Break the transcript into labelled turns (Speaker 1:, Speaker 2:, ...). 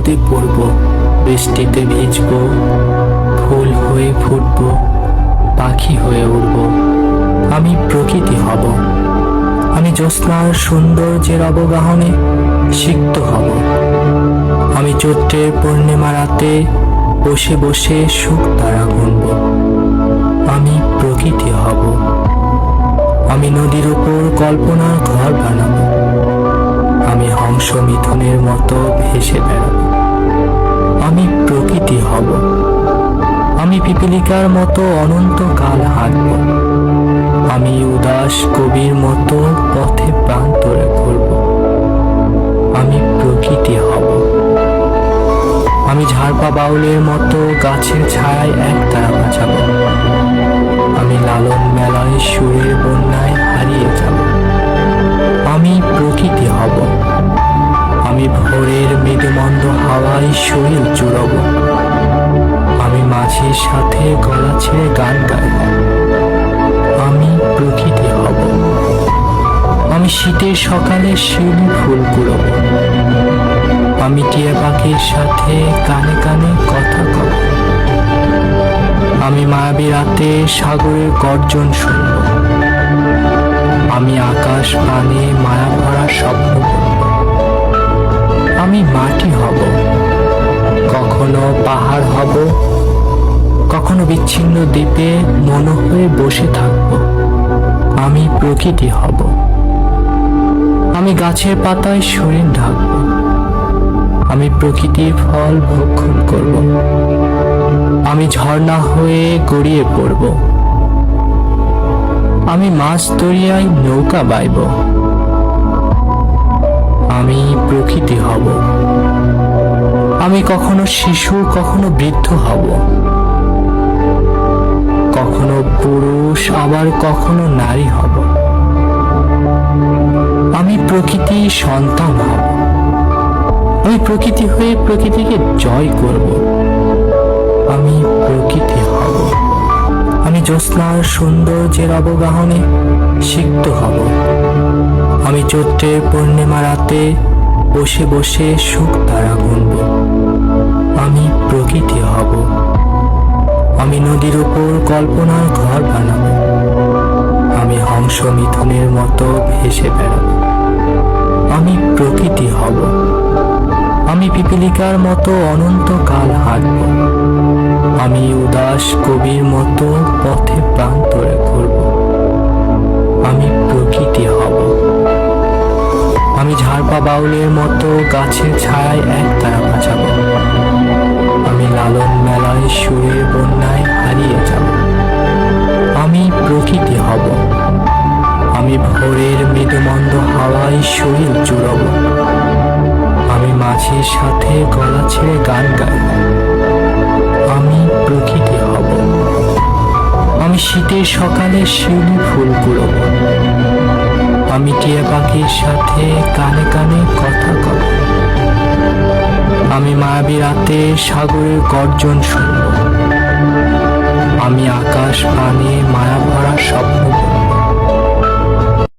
Speaker 1: রোদে পড়ব, বৃষ্টিতে ভিজব, ফুল হয়ে ফুটব, পাখি হয়ে উড়ব, আমি প্রকৃতি হব। আমি জ্যোৎস্নার সৌন্দর্যের অবগাহনে সিক্ত হব। আমি চৈত্রের পূর্ণিমা রাতে বসে বসে সুখ তারা গুনব। আমি প্রকৃতি হব। আমি নদীর ওপর কল্পনার ঘর বানাবো। আমি হংস মিথুনের মতো ভেসে বেড়াবো। আমি প্রকৃতি হব। আমি পিপিলিকার মতো অনন্ত অনন্তকাল হাঁটব। আমি উদাস কবির মতো পথে প্রান্তরে ঘুরব। আমি প্রকৃতি হব। আমি ঝাড়পা বাউলের মতো গাছের ছায়ায় এক তারা বাঁচাবো। আমি লালন মেলায় সুরের বন্যায় হারিয়ে যাব। সাথে গলা ছেড়ে গান গাইব আমি প্রকৃতি হব। আমি শীতের সকালে শিউলি ফুল কুড়ব। আমি টিয়া পাখির সাথে কানে কানে কথা কব আমি মায়াবী রাতে সাগরের গর্জন শুনব। আমি আকাশ পানে মায়া ভরা স্বপ্ন কখনো বিচ্ছিন্ন দ্বীপে মন হয়ে বসে থাকব। আমি প্রকৃতি হব। আমি গাছের পাতায় শরীর ঢাকব। আমি প্রকৃতির ফল ভক্ষণ করব। আমি ঝর্ণা হয়ে গড়িয়ে পড়ব। আমি মাছ দরিয়ায় নৌকা বাইব। আমি প্রকৃতি হব। আমি কখনো শিশু, কখনো বৃদ্ধ হব। কখনো পুরুষ, আবার কখনো নারী হব। আমি প্রকৃতি সন্তান হব। আমি প্রকৃতি হয়ে প্রকৃতিকে জয় করব। আমি প্রকৃতি হব। আমি জ্যোৎস্নার সৌন্দর্যের অবগাহনে সিক্ত হব। আমি চৈত্রের পূর্ণিমা রাতে বসে বসে সুখ তারা গুনব। কল্পনার ঘর বানাবো। আমি হংস মিথুনের মতো ভেসে বেড়াবো। আমি প্রকৃতি হব। আমি পিপিলিকার মতো অনন্তকাল হাঁটব। আমি উদাস কবির মতো পথে প্রান্তরে ঘুরব। আমি প্রকৃতি হব। আমি ঝাড়পা বাউলের মতো গাছের ছায়ায় এক তারা বাঁচাবো। আমি লালন মেলায় সুরের বন্যায় হারিয়ে যাব। জুড়ব আমি মাঝির সাথে গলা ছেড়ে গান গাইব আমি প্রকৃতি হব। আমি শীতের সকালে শিউলি ফুল কুড়ব। আমি টিয়া পাখির সাথে কানে কানে কথা কব। আমি মায়াবী রাতে সাগরের গর্জন শুনব। আমি আকাশ পানে মায়া ভরা স্বপ্ন